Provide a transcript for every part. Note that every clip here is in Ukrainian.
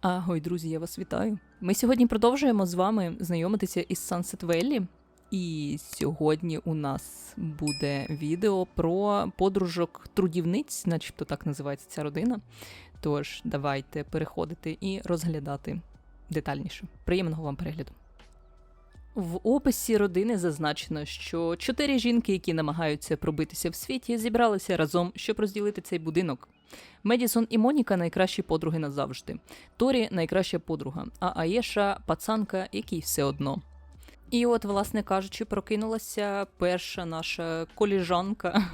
Агой, друзі, я вас вітаю. Ми сьогодні продовжуємо з вами знайомитися із Sunset Valley. І сьогодні у нас буде відео про подружок трудівниць, начебто так називається ця родина. Тож давайте переходити і розглядати детальніше. Приємного вам перегляду. В описі родини зазначено, що чотири жінки, які намагаються пробитися в світі, зібралися разом, щоб розділити цей будинок. Медісон і Моніка найкращі подруги назавжди. Торі найкраща подруга, а Аєша пацанка, якій все одно. І от, власне кажучи, прокинулася перша наша коліжанка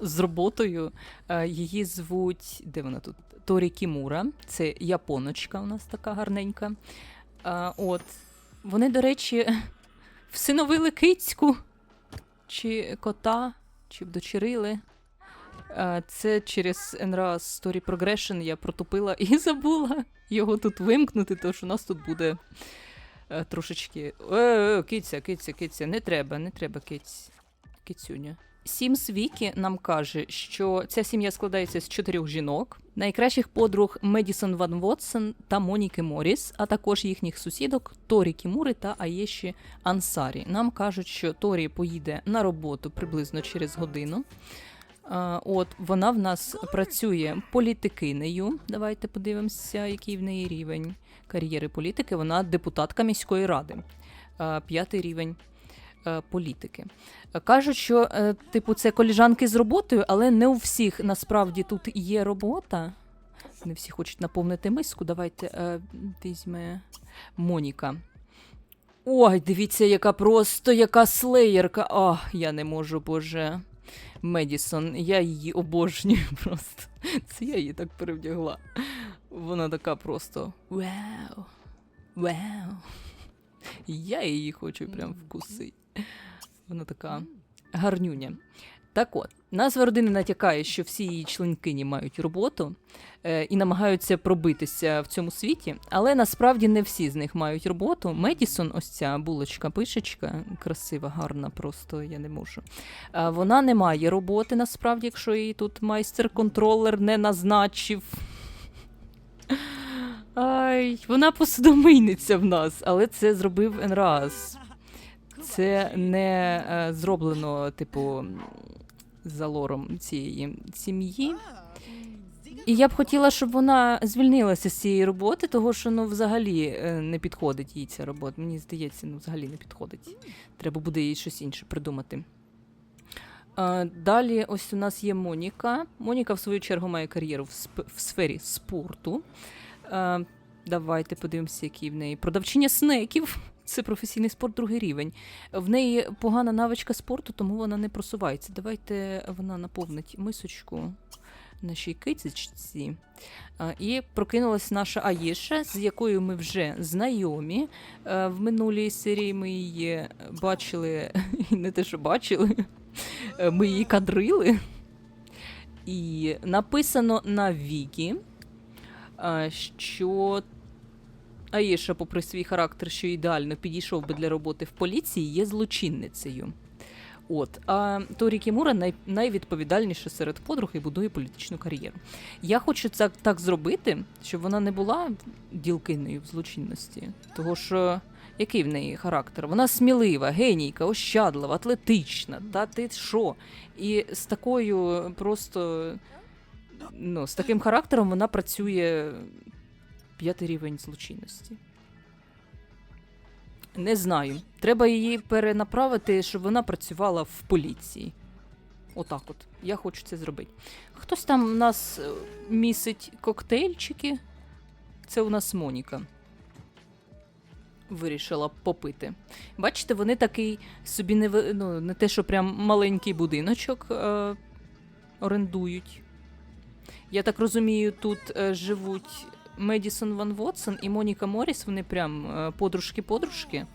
з роботою. Е, Її звуть, де вона тут? Торі Кімура. Це японочка у нас така гарненька. От. Вони, до речі, всиновили кицьку, чи кота, чи вдочерили. Це через NRA Story Progression я протупила і забула його тут вимкнути, тож у нас тут буде е, трошечки. Е, е, киця, киця, киця, не треба, не треба киць. Кицюня. Сімс Вікі нам каже, що ця сім'я складається з чотирьох жінок, найкращих подруг Медісон Ван Вотсон та Моніки Моріс, а також їхніх сусідок Торі Кімури та Аєші Ансарі. Нам кажуть, що Торі поїде на роботу приблизно через годину. От вона в нас працює політикинею. Давайте подивимося, який в неї рівень кар'єри політики. Вона депутатка міської ради, п'ятий рівень е, політики. Кажуть, що е, типу це коліжанки з роботою, але не у всіх насправді тут є робота. Не всі хочуть наповнити миску. Давайте е, візьме Моніка. Ой, дивіться, яка просто яка слеєрка. Ах, я не можу, боже. Медісон, я її обожнюю просто. Це я її так перевдягла. Вона така просто вау. Вау. Я її хочу прям вкусити. Вона така гарнюня. Так от, назва родини натякає, що всі її членкині мають роботу е, і намагаються пробитися в цьому світі, але насправді не всі з них мають роботу. Медісон, ось ця булочка, пишечка, красива, гарна, просто я не можу. Е, вона не має роботи, насправді, якщо її тут майстер-контролер не назначив. Ай, вона посудомийниця в нас, але це зробив Енраз. Це не е, зроблено, типу, за лором цієї сім'ї. І я б хотіла, щоб вона звільнилася з цієї роботи, того що ну взагалі е, не підходить їй ця робота. Мені здається, ну взагалі не підходить. Треба буде їй щось інше придумати. Далі, ось у нас є Моніка. Моніка, в свою чергу, має кар'єру в, сп- в сфері спорту. Давайте подивимося, який в неї. Продавчиня снеків. Це професійний спорт, другий рівень. В неї погана навичка спорту, тому вона не просувається. Давайте вона наповнить мисочку нашій кицечці. І прокинулась наша Аєша, з якою ми вже знайомі. В минулій серії ми її бачили, не те, що бачили, ми її кадрили. І написано на Вікі, що Аїша, попри свій характер, що ідеально підійшов би для роботи в поліції, є злочинницею. От, а Торі Кімура най, найвідповідальніша серед подруг і будує політичну кар'єру. Я хочу це так зробити, щоб вона не була ділкиною в злочинності. Того що який в неї характер? Вона смілива, генійка, ощадлива, атлетична. Та ти що? І з такою просто ну, з таким характером вона працює п'ятий рівень злочинності. Не знаю. Треба її перенаправити, щоб вона працювала в поліції. Отак от. Я хочу це зробити. Хтось там у нас е, місить коктейльчики. Це у нас Моніка. Вирішила попити. Бачите, вони такий собі не, ну, не те, що прям маленький будиночок е, орендують. Я так розумію, тут е, живуть Медісон Ван Вотсон і Моніка Моріс, вони прям е, подружки-подружки.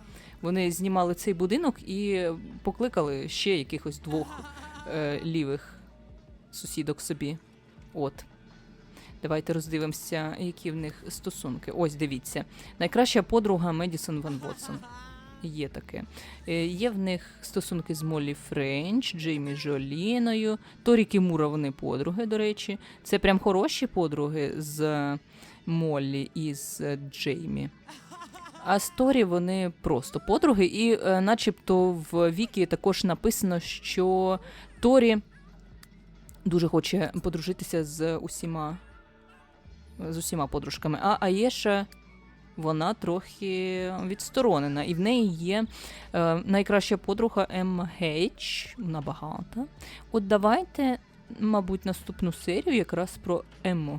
Вони знімали цей будинок і покликали ще якихось двох е, лівих сусідок собі. От. Давайте роздивимося, які в них стосунки. Ось дивіться. Найкраща подруга Медісон Ван Вотсон. Є таке. Е, Є в них стосунки з Моллі Френч, Джеймі Жоліною, Торі Кімура, вони подруги, до речі. Це прям хороші подруги з Моллі і з е, Джеймі. А з Торі вони просто подруги, і е, начебто в Вікі також написано, що Торі дуже хоче подружитися з усіма з усіма подружками. А Аєша вона трохи відсторонена, і в неї є е, найкраща подруга Емма Вона набагато. От давайте, мабуть, наступну серію якраз про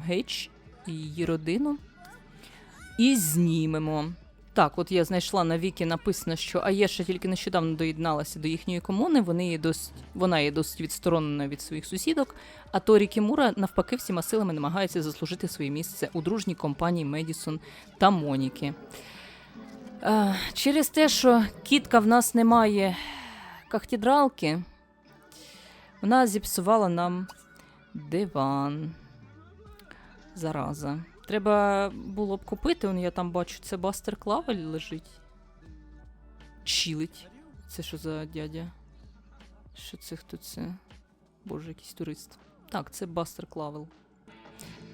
Гейдж і її родину. І знімемо. Так, от я знайшла на Вікі написано, що Аєша тільки нещодавно доєдналася до їхньої комуни. Вони є досить, вона є досить відсторонена від своїх сусідок. А Торі Кімура навпаки всіма силами намагається заслужити своє місце у дружній компанії Медісон та Моніки. Через те, що кітка в нас немає кахтідралки, вона зіпсувала нам диван. Зараза. Треба було б купити, он я там бачу, це Бастер Клавель лежить. Чилить. Це що за дядя? Що це хто це? Боже, якийсь турист. Так, це Бастер Клавел.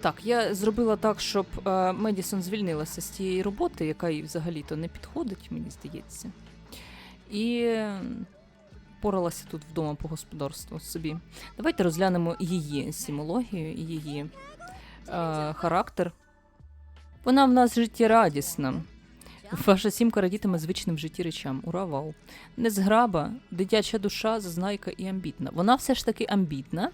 Так, я зробила так, щоб е, Медісон звільнилася з тієї роботи, яка їй взагалі-то не підходить, мені здається. І поралася тут вдома по господарству собі. Давайте розглянемо її симологію і її е, характер. Вона в нас життєрадісна. Ваша сімка радітиме звичним в житті речам. Ура, вау. Незграба, дитяча душа, зазнайка і амбітна. Вона все ж таки амбітна,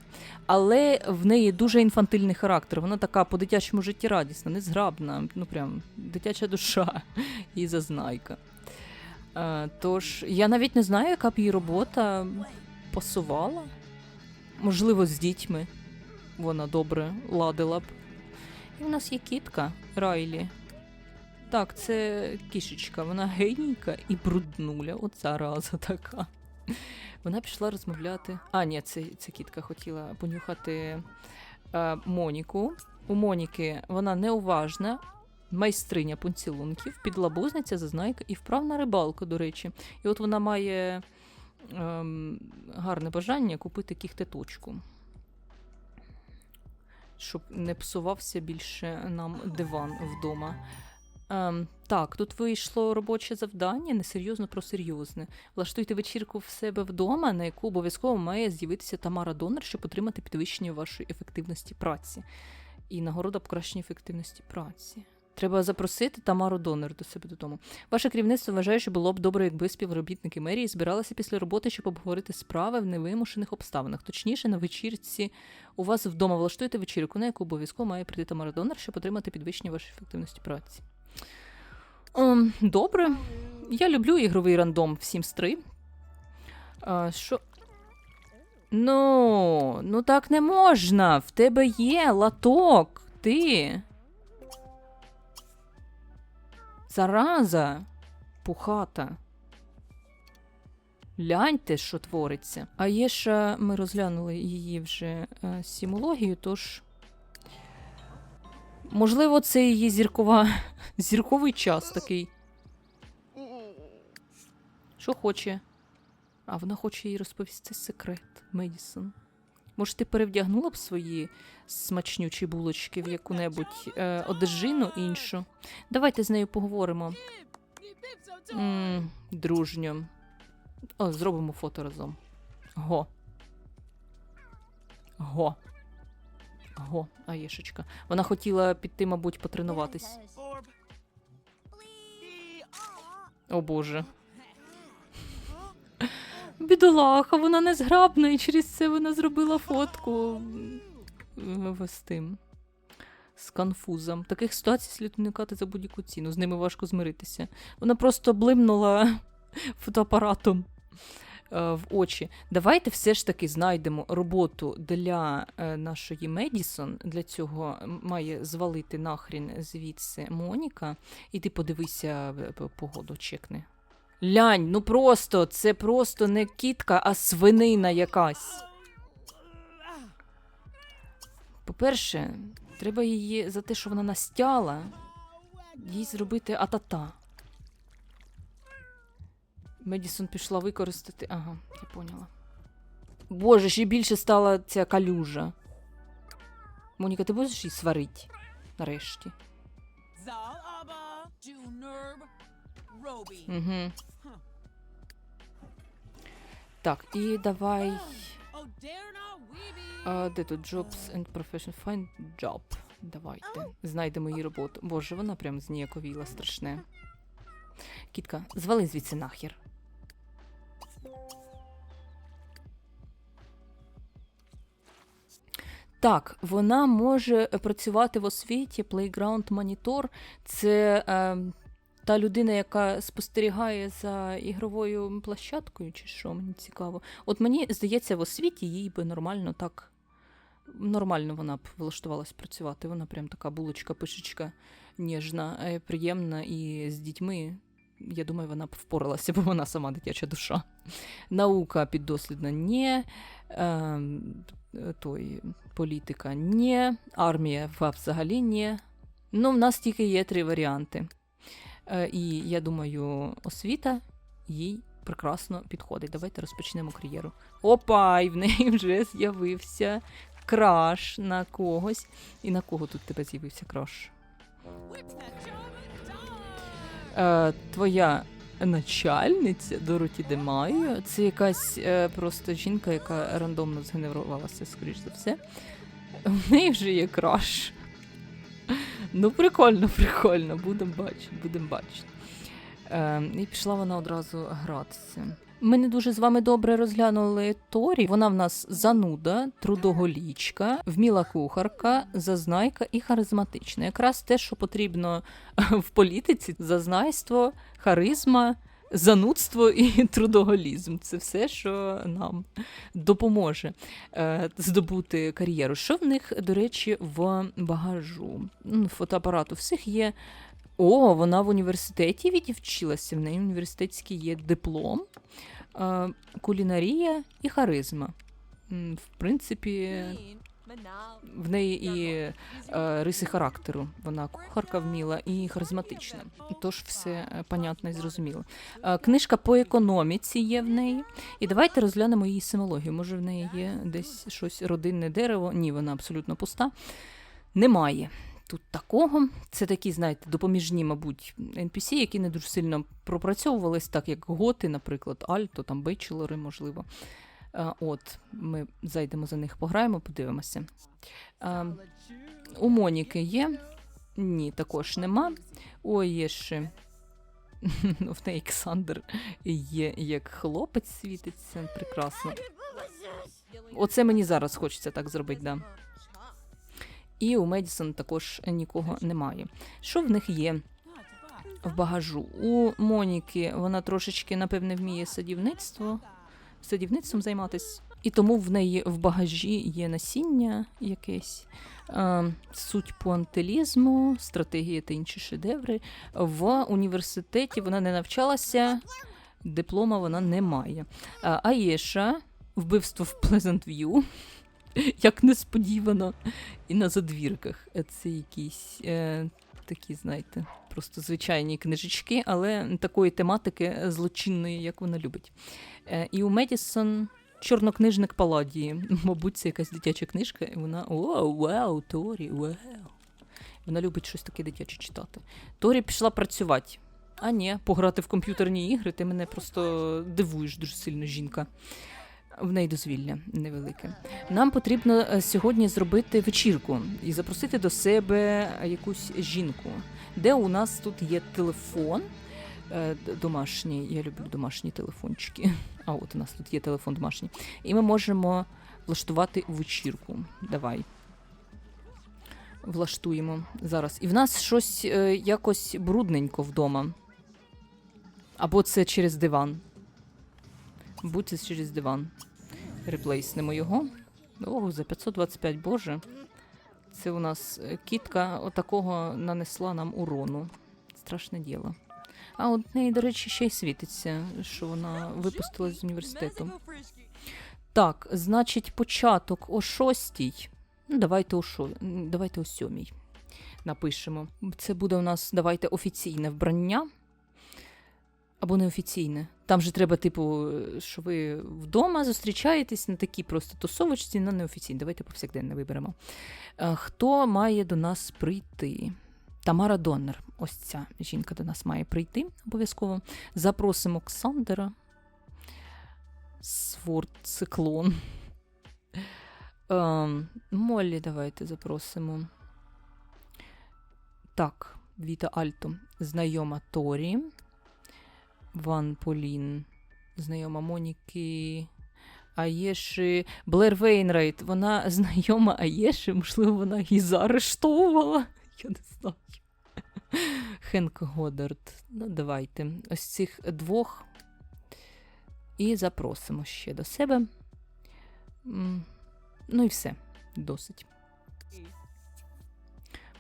але в неї дуже інфантильний характер. Вона така по-дитячому життєрадісна, незграбна, ну прям дитяча душа і зазнайка. Е, тож, я навіть не знаю, яка б її робота пасувала. Можливо, з дітьми вона добре ладила б. І в нас є кітка Райлі. Так, це кішечка, вона генійка і бруднуля. От зараза така. Вона пішла розмовляти. А, ні, це, це кітка хотіла понюхати е, Моніку. У Моніки вона неуважна, майстриня поцілунків, підлабузниця, зазнайка і вправна рибалка, до речі. І от вона має ем, гарне бажання купити кіхтеточку щоб не псувався більше нам диван вдома. Ем, так, тут вийшло робоче завдання, несерйозно про серйозне. Влаштуйте вечірку в себе вдома, на яку обов'язково має з'явитися Тамара Донор, щоб отримати підвищення вашої ефективності праці. І нагорода покращення ефективності праці. Треба запросити Тамару Донор до себе додому. Ваше керівництво вважає, що було б добре, якби співробітники мерії збиралися після роботи, щоб обговорити справи в невимушених обставинах. Точніше, на вечірці у вас вдома влаштуєте вечірку, на яку обов'язково має прийти Тамара Донор, щоб отримати підвищення вашої ефективності праці. Ем, добре. Я люблю ігровий рандом в Sims 3. А, що? Ну, ну так не можна. В тебе є латок. Ти. Зараза. Пухата. Гляньте, що твориться. А є ще ми розглянули її вже е, сімологію, тож. Можливо, це її зіркова. зірковий час такий. Що хоче? А вона хоче їй розповісти секрет, Медісон. Може, ти перевдягнула б свої смачнючі булочки в яку-небудь е, одежину іншу? Давайте з нею поговоримо. м дружньо. О, зробимо фото разом. Го. Го. Го, Аєшечка. Вона хотіла піти, мабуть, потренуватись. О боже. Бідолаха, вона незграбна, і через це вона зробила фотку з тим. З конфузом. Таких ситуацій слід уникати за будь-яку ціну. З ними важко змиритися. Вона просто блимнула фотоапаратом е, в очі. Давайте все ж таки знайдемо роботу для е, нашої Медісон. Для цього має звалити нахрін звідси Моніка. І ти подивися е, погоду, чекни. Лянь, ну просто, це просто не кітка, а свинина якась. По-перше, треба її за те, що вона настяла, їй зробити атата. Медісон пішла використати. Ага, я поняла. Боже, ще більше стала ця калюжа. Моніка, ти будеш її сварити? Нарешті. Угу. Так, і давай. Oh. А, де тут Jobs and Profession? Find job. Давайте. Знайдемо її роботу. Боже, вона прям зніяковіла страшне. Кітка, звали звідси нахер. Так, вона може працювати в освіті. Playground Monitor – це е, та людина, яка спостерігає за ігровою площадкою, чи що мені цікаво. От мені здається, в освіті їй би нормально так. Нормально вона б влаштувалась працювати. Вона прям така булочка, пишечка ніжна, е, приємна і з дітьми. Я думаю, вона б впоралася, бо вона сама дитяча душа. Наука піддослідна ні. Е, той, політика ні. Армія взагалі ні. Ну, в нас тільки є три варіанти. Е, і я думаю, освіта їй прекрасно підходить. Давайте розпочнемо кар'єру. Опа, і в неї вже з'явився краш на когось. І на кого тут тебе з'явився краш? Е, твоя начальниця Дороті Демайо. Це якась е, просто жінка, яка рандомно згенерувалася, скоріш за все. В неї вже є краш. Ну, прикольно, прикольно. Будемо бачити, будемо бачити. Е, і пішла вона одразу гратися. Ми не дуже з вами добре розглянули Торі. Вона в нас зануда, трудоголічка, вміла кухарка, зазнайка і харизматична. Якраз те, що потрібно в політиці: зазнайство, харизма, занудство і трудоголізм. Це все, що нам допоможе е, здобути кар'єру. Що в них, до речі, в багажу? Фотоапарат у всіх є. О, вона в університеті відівчилася. В неї університетський є диплом, е, кулінарія і харизма. В принципі. В неї і е, риси характеру. Вона кухарка вміла і харизматична. Тож все е, понятно і зрозуміло. Е, Книжка по економіці є в неї. І давайте розглянемо її семологію. Може, в неї є десь щось родинне дерево? Ні, вона абсолютно пуста. Немає. Тут такого. Це такі, знаєте, допоміжні, мабуть, NPC, які не дуже сильно пропрацьовувались, так як готи, наприклад, Альто, там бейчелори, можливо. Е, От, ми зайдемо за них, пограємо, подивимося. Е, У Моніки є? Ні, також нема. Ой, є ще. Ну, в неї Олександр є як хлопець світиться. Прекрасно. Оце мені зараз хочеться так зробити, да. І у Медісон також нікого немає. Що в них є в багажу? У Моніки вона трошечки, напевне, вміє садівництво, садівництвом займатися. І тому в неї в багажі є насіння якесь, е, суть пуантилізму, стратегія та інші шедеври. В університеті вона не навчалася, диплома вона не має. А Аєша, вбивство в View, як несподівано. І на задвірках. Е, Це якісь е, такі, знаєте, просто звичайні книжечки, але такої тематики злочинної, як вона любить. Е, і у Медісон чорнокнижник Паладії. Мабуть, це якась дитяча книжка, і вона о, вау, Торі, вау. Вона любить щось таке дитяче читати. Торі пішла працювати. А ні, пограти в комп'ютерні ігри, ти мене просто дивуєш дуже сильно, жінка. В неї дозвілля невелике. Нам потрібно е, сьогодні зробити вечірку і запросити до себе якусь жінку, де у нас тут є телефон е, домашній. Я люблю домашні телефончики. А от у нас тут є телефон домашній. І ми можемо влаштувати вечірку. Давай. Влаштуємо зараз. І в нас щось е, якось брудненько вдома. Або це через диван. Будь це через диван. Реплейснемо його. Ого, за 525, боже. Це у нас е, кітка отакого нанесла нам урону. Страшне діло. А от неї, до речі, ще й світиться, що вона випустилась з університету. Так, значить, початок о шостій. Ну, давайте о шо... давайте о сьомій. Напишемо. Це буде у нас, давайте, офіційне вбрання. Або неофіційне. Там же треба, типу, що ви вдома зустрічаєтесь на такій просто тусовочці, на неофіційне. Давайте повсякденне виберемо. Е, Хто має до нас прийти? Тамара Доннер. Ось ця жінка до нас має прийти обов'язково. Запросимо Ксандера. Сворд циклон. Ем, Моллі, давайте запросимо. Так, Віта Альто. Знайома Торі. Ван Полін. Знайома Моніки. Аєші. Блер Вейнрайт. Вона знайома Аєші. Можливо, вона її заарештовувала. Я не знаю. Хенк Годард. Ну, давайте. Ось цих двох. І запросимо ще до себе. Ну і все. Досить.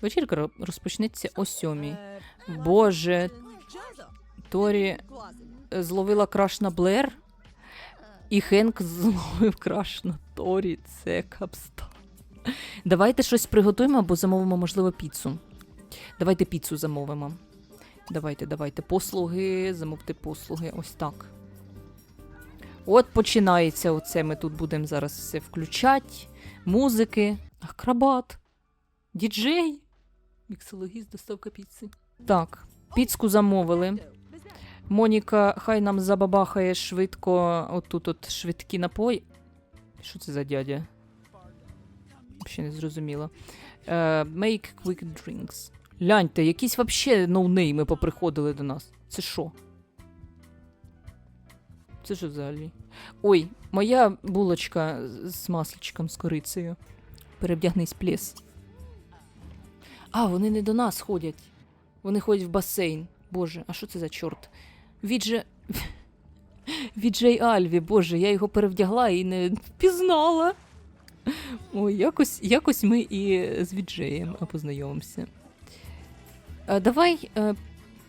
Вечірка розпочнеться о сьомій. Боже, Торі е, зловила краш на Блер, і Хенк зловив краш на Торі. Це капста. Давайте щось приготуємо або замовимо, можливо, піцу. Давайте піцу замовимо. Давайте, давайте. Послуги, замовте послуги. Ось так. От починається оце. Ми тут будемо зараз все включати. Музики. Акробат. Діджей. Міксологіст, доставка піци. Так, піцку замовили. Моніка, хай нам забабахає швидко. Отут от швидкі напої. Що це за дядя? Ще не зрозуміло. Е, make quick drinks. Гляньте, якісь вообще ноунейми поприходили до нас. Це що? Це що взагалі? Ой, моя булочка з- масличком з корицею. Перевдягнись плес. А, вони не до нас ходять. Вони ходять в басейн. Боже, а що це за чорт? Відже. Віджей Альві, боже, я його перевдягла і не впізнала. Ой, якось, якось ми і з Віджеєм познайомимося. Давай е,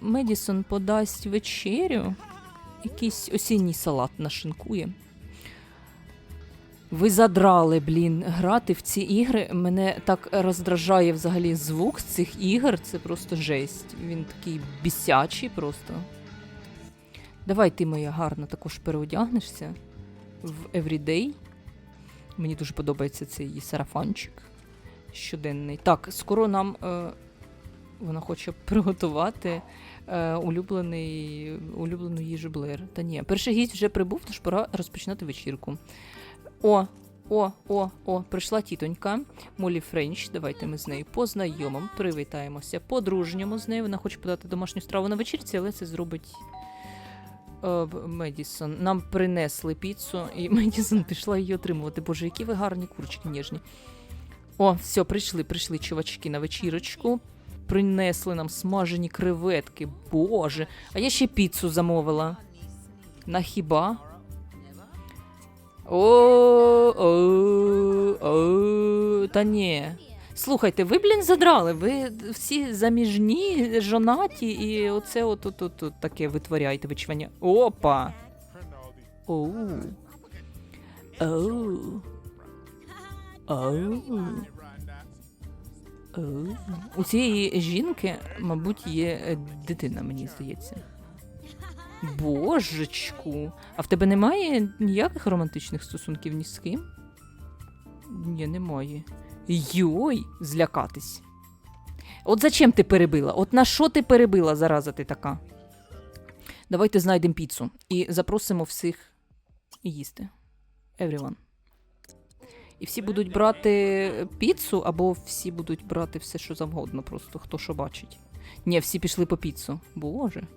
Медісон подасть вечерю. Якийсь осінній салат нашинкує. Ви задрали, блін, грати в ці ігри. Мене так роздражає взагалі звук з цих ігор. Це просто жесть. Він такий бісячий просто. Давай ти, моя гарна, також переодягнешся в Everyday. Мені дуже подобається цей її сарафанчик щоденний. Так, скоро нам е, вона хоче приготувати е, улюблений, улюблену їжу Блер. Та ні, перший гість вже прибув, тож пора розпочинати вечірку. О, о, о, о, прийшла тітонька Молі Френч. Давайте ми з нею познайомимо, привітаємося, подружньому з нею. Вона хоче подати домашню страву на вечірці, але це зробить в- Медісон. Нам принесли піцу, і Медісон пішла її отримувати. Боже, які ви гарні курочки ніжні. О, все, прийшли, прийшли чувачки на вечірочку. Принесли нам смажені креветки. Боже, а я ще піцу замовила. На хіба? О, о, о, та ні. Слухайте, ви, блін, задрали. Ви всі заміжні, жонаті, і оце от, от, от, таке витворяєте вичвання. Опа! Оу. Оу. Оу. Оу. У цієї жінки, мабуть, є дитина, мені здається. Божечку. А в тебе немає ніяких романтичних стосунків ні з ким? Ні, немає. Йой, злякатись. От зачем ти перебила? От на що ти перебила, зараза ти така? Давайте знайдемо піцу і запросимо всіх їсти. Everyone. І всі будуть брати піцу, або всі будуть брати все, що завгодно, просто хто що бачить. Ні, всі пішли по піцу. Боже.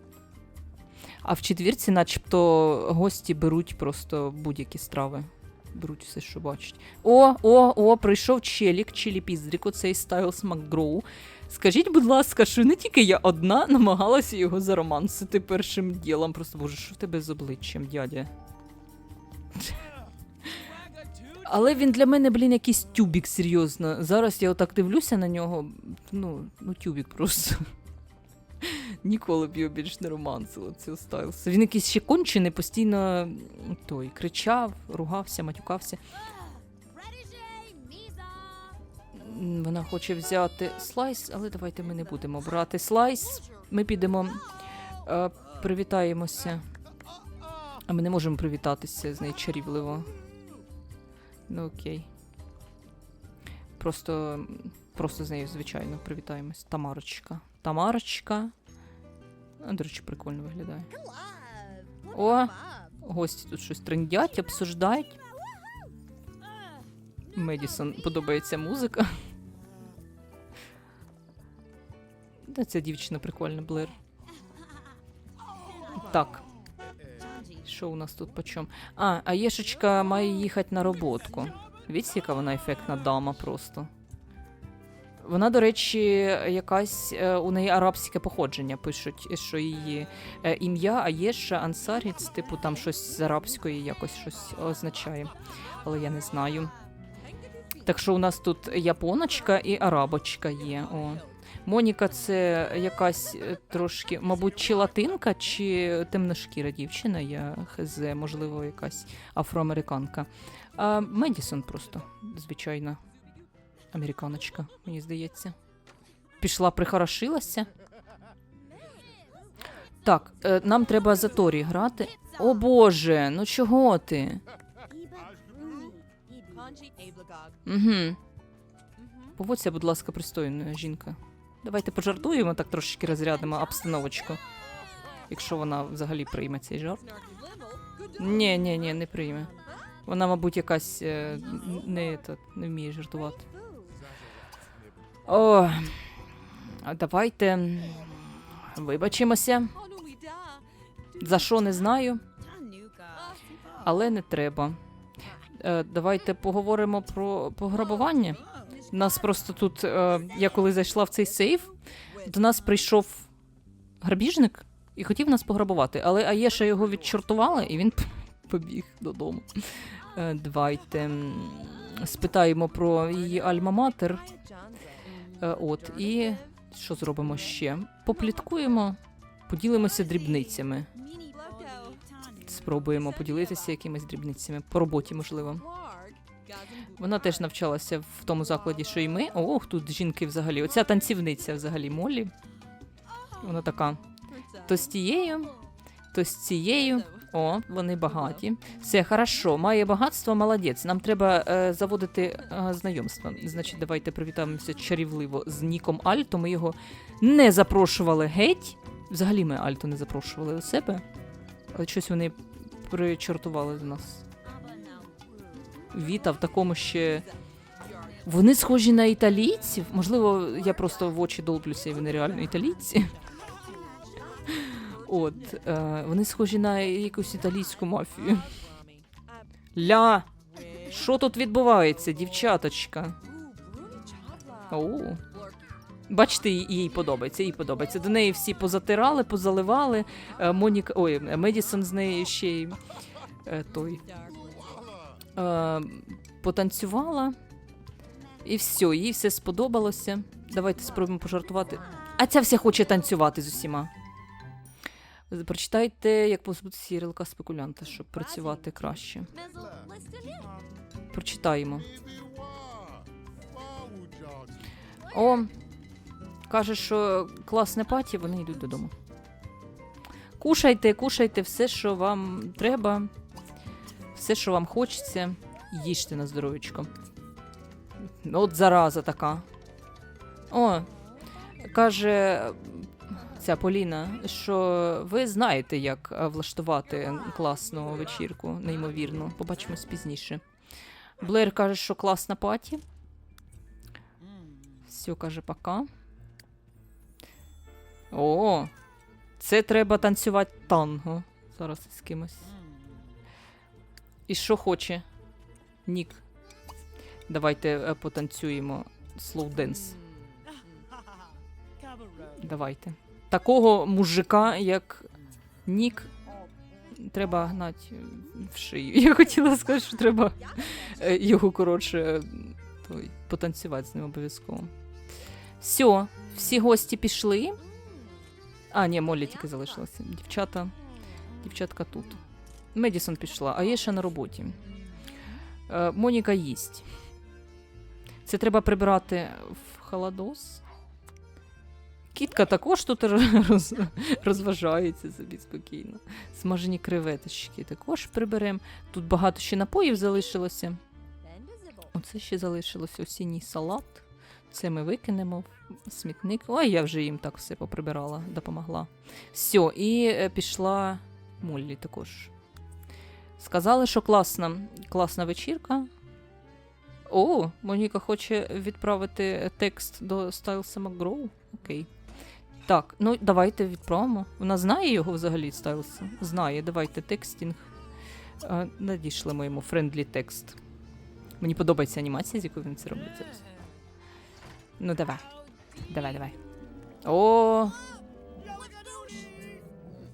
А в четвірці, начебто, гості беруть просто будь-які страви. Беруть все, що бачать. О, о, о, прийшов челік, чилі піздрік, оцей Стайлс Макгроу. Скажіть, будь ласка, що не тільки я одна намагалася його заромансити першим ділом. Просто боже, що в тебе з обличчям, дядя? Але він для мене, блін, якийсь тюбік, серйозно. Зараз я отак дивлюся на нього. Ну, ну тюбік просто. Ніколи б його більш не романсила цього Стайлса. Він якийсь ще кончений, постійно той кричав, ругався, матюкався. Вона хоче взяти слайс, але давайте ми не будемо брати слайс. Ми підемо е, привітаємося. А ми не можемо привітатися з нею чарівливо. Ну окей. Просто, просто з нею, звичайно, привітаємось. Тамарочка. Тамарочка. А, До речі, прикольно виглядає. О! Гості тут щось трендять, обсуждають. Медісон подобається музика. Та ця дівчина прикольна, Блер. Так. Що у нас тут по чому? А, а Єшечка має їхати на роботку. Бачите, яка вона ефектна дама просто. Вона, до речі, якась е, у неї арабське походження. Пишуть, що її е, ім'я Аєша Ансарі, типу там щось з арабської якось щось означає. Але я не знаю. Так що у нас тут японочка і арабочка є. О. Моніка це якась е, трошки, мабуть, чи латинка, чи темношкіра дівчина, я хз, можливо, якась афроамериканка. А Медісон просто, звичайна американочка, мені здається. Пішла, прихорошилася. Так, е, нам треба за Торі грати. О Боже, ну чого ти? Угу. Поводься, будь ласка, пристойно, жінка. Давайте пожартуємо, так трошечки розрядимо обстановочку. Якщо вона взагалі прийме цей жарт. Ні, ні, ні, не прийме. Вона, мабуть, якась е, не, не вміє жартувати. О, давайте вибачимося. За що не знаю, але не треба. Е, давайте поговоримо про пограбування. Нас просто тут, е, я коли зайшла в цей сейф, до нас прийшов грабіжник і хотів нас пограбувати. Але Аєша його відчортувала, і він побіг додому. Е, давайте спитаємо про її альма-матер. Е, от, і що зробимо ще? Попліткуємо, поділимося дрібницями. Спробуємо поділитися якимись дрібницями по роботі, можливо. Вона теж навчалася в тому закладі, що і ми. Ох, тут жінки взагалі. Оця танцівниця взагалі Молі. Вона така то з тією, то з цією. О, вони багаті. Все хорошо, має багатство, молодець. Нам треба е, заводити е, знайомства. Значить, давайте привітаємося чарівливо з Ніком Альто. Ми його не запрошували геть. Взагалі ми Альто не запрошували у себе. Але щось вони причортували до нас. Віта в такому ще. Вони схожі на італійців. Можливо, я просто в очі долблюся, і вони реально італійці. От, е, вони схожі на якусь італійську мафію. Ля! Що тут відбувається, дівчаточка? Оу. Бачите, їй подобається, їй подобається. До неї всі позатирали, позаливали. Е, Моніка, ой, Медісон з неї ще й е, той е, потанцювала. І все, їй все сподобалося. Давайте спробуємо пожартувати. А ця вся хоче танцювати з усіма. Прочитайте, як позбутися ярлика спекулянта, щоб працювати краще. Прочитаємо. О, каже, що класне паті, вони йдуть додому. Кушайте, кушайте все, що вам треба, все, що вам хочеться, їжте на здоров'ячко. От зараза така. О, каже ця Поліна, що ви знаєте, як е, влаштувати класну вечірку, неймовірно. Побачимось пізніше. Блер каже, що класна паті. Все, каже, пока. О, це треба танцювати танго. Зараз з кимось. І що хоче? Нік. Давайте е, потанцюємо slow dance. Давайте. Такого мужика, як Нік, треба гнати в шию. Я хотіла сказати, що треба е, його коротше той, потанцювати з ним обов'язково. Все, всі гості пішли. А, ні, Молі тільки залишилася. Дівчата. Дівчатка тут. Медісон пішла, а є ще на роботі. Е, Моніка їсть. Це треба прибирати в холодос. Кітка також тут роз, розважається собі спокійно. Смажені креветочки також приберемо. Тут багато ще напоїв залишилося. Оце ще залишилося осінній салат. Це ми викинемо в смітник. Ой, я вже їм так все поприбирала, допомогла. Все, і е, пішла Моллі також. Сказали, що класна, класна вечірка. О, Моніка хоче відправити текст до Stylesa McGraw. Окей. Так, ну давайте відправимо. Вона знає його взагалі, Стайлса? Знає, давайте текстінг. Надішлемо йому френдлі текст. Мені подобається анімація, з якою він це робить зараз. Ну давай, давай, давай. О,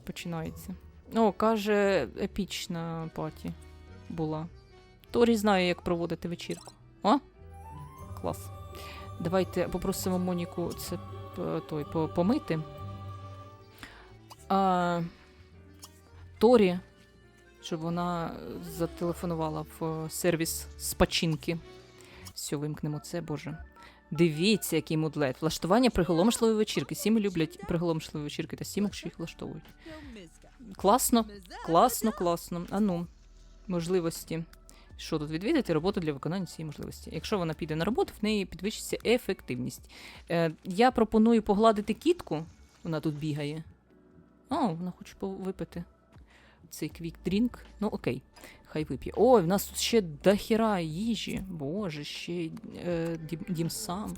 починається. О, каже, епічна паті була. Торі знає, як проводити вечірку. О? Клас. Давайте попросимо Моніку це той, помити. А, Торі, щоб вона зателефонувала в е, сервіс спочинки. Все, вимкнемо це, боже. Дивіться, який мудлет. Влаштування приголомшливої вечірки. Сіми люблять приголомшливі вечірки та сімок, що їх влаштовують. Класно, класно, класно. А ну, можливості. Що тут відвідати роботу для виконання цієї можливості. Якщо вона піде на роботу, в неї підвищиться ефективність. Е, я пропоную погладити кітку. Вона тут бігає. О, вона хоче випити цей квік дрінк. Ну окей, хай вип'є. Ой, в нас тут ще дохіра їжі. Боже, ще е, дім, дім сам.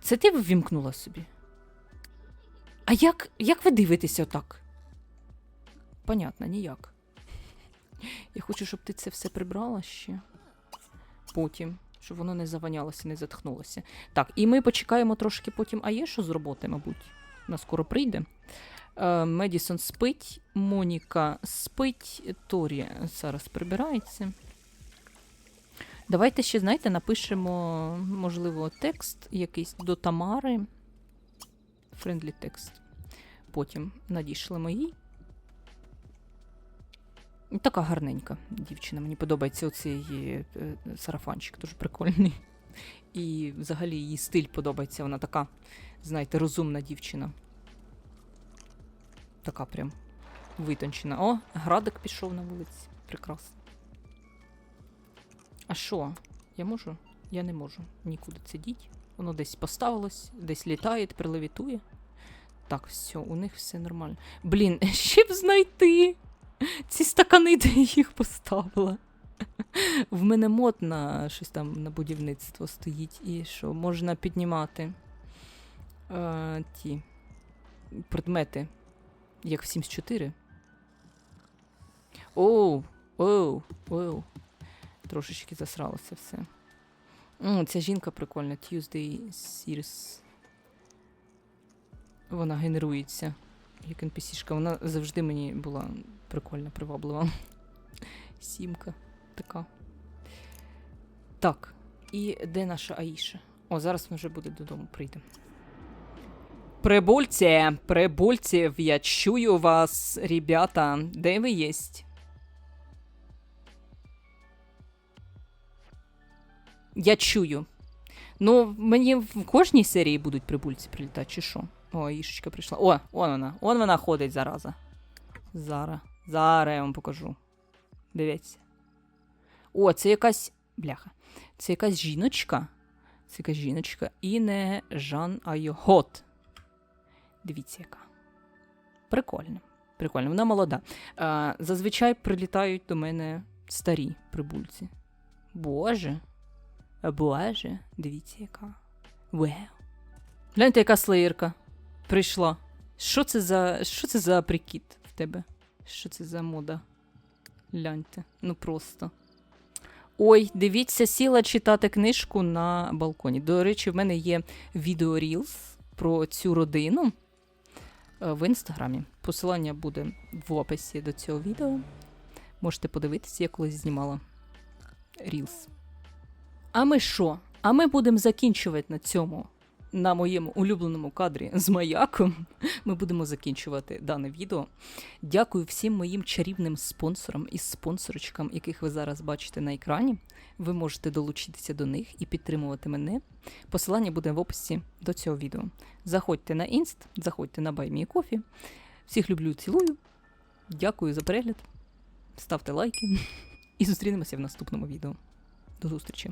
Це ти ввімкнула собі? А як, як ви дивитеся отак? Понятно, ніяк. Я хочу, щоб ти це все прибрала ще. Потім, щоб воно не заванялося, не затхнулося. Так, і ми почекаємо трошки потім Аєшу з роботи, мабуть. Вона скоро прийде. Е, Медісон спить, Моніка спить, Торі зараз прибирається. Давайте ще, знаєте, напишемо, можливо, текст якийсь до Тамари. Френдлі текст. Потім надішлемо їй. Така гарненька дівчина. Мені подобається оцей е, сарафанчик, дуже прикольний. І взагалі її стиль подобається. Вона така, знаєте, розумна дівчина. Така прям витончена. О, градик пішов на вулиці. Прекрасно. А що? Я можу? Я не можу нікуди сидіти. Воно десь поставилось, десь літає, тепер левітує. Так, все, у них все нормально. Блін, ще б знайти. Ці стакани, де я їх поставила. В мене мод на щось там на будівництво стоїть, і що можна піднімати е, ті предмети, як в Sims 4. Оу, оу, оу. Трошечки засралося все. М, ця жінка прикольна. Tuesday Series. Вона генерується як NPC-шка. Вона завжди мені була прикольна, приваблива. Сімка така. Так. І де наша Аїша? О, зараз ми вже буде додому прийде. Прибульці, прибульців, я чую вас, ребята. Де ви єсть? Я чую. Ну, мені в кожній серії будуть прибульці прилітати, чи що? О, Ішечка прийшла. О, он вона. Он вона ходить, зараза. Зараз. Зараз я вам покажу. Дивіться. О, це якась. Бляха. Це якась жіночка. Це якась жіночка. І не Жан Айогот. Дивіться, яка. Прикольно. Прикольно, вона молода. А, зазвичай прилітають до мене старі прибульці. Боже. Боже, дивіться, яка. Вау. Гляньте, яка слеєрка прийшла. Що це за. Що це за прикид в тебе? Що це за мода? Гляньте, ну просто. Ой, дивіться, сіла читати книжку на балконі. До речі, в мене є відео Reels про цю родину е, в інстаграмі. Посилання буде в описі до цього відео. Можете подивитися, я колись знімала Reels. А ми що? А ми будемо закінчувати на цьому на моєму улюбленому кадрі з маяком ми будемо закінчувати дане відео. Дякую всім моїм чарівним спонсорам і спонсорочкам, яких ви зараз бачите на екрані. Ви можете долучитися до них і підтримувати мене. Посилання буде в описі до цього відео. Заходьте на інст, заходьте на BuyMeCoffee. Всіх люблю, цілую. Дякую за перегляд. Ставте лайки і зустрінемося в наступному відео. До зустрічі!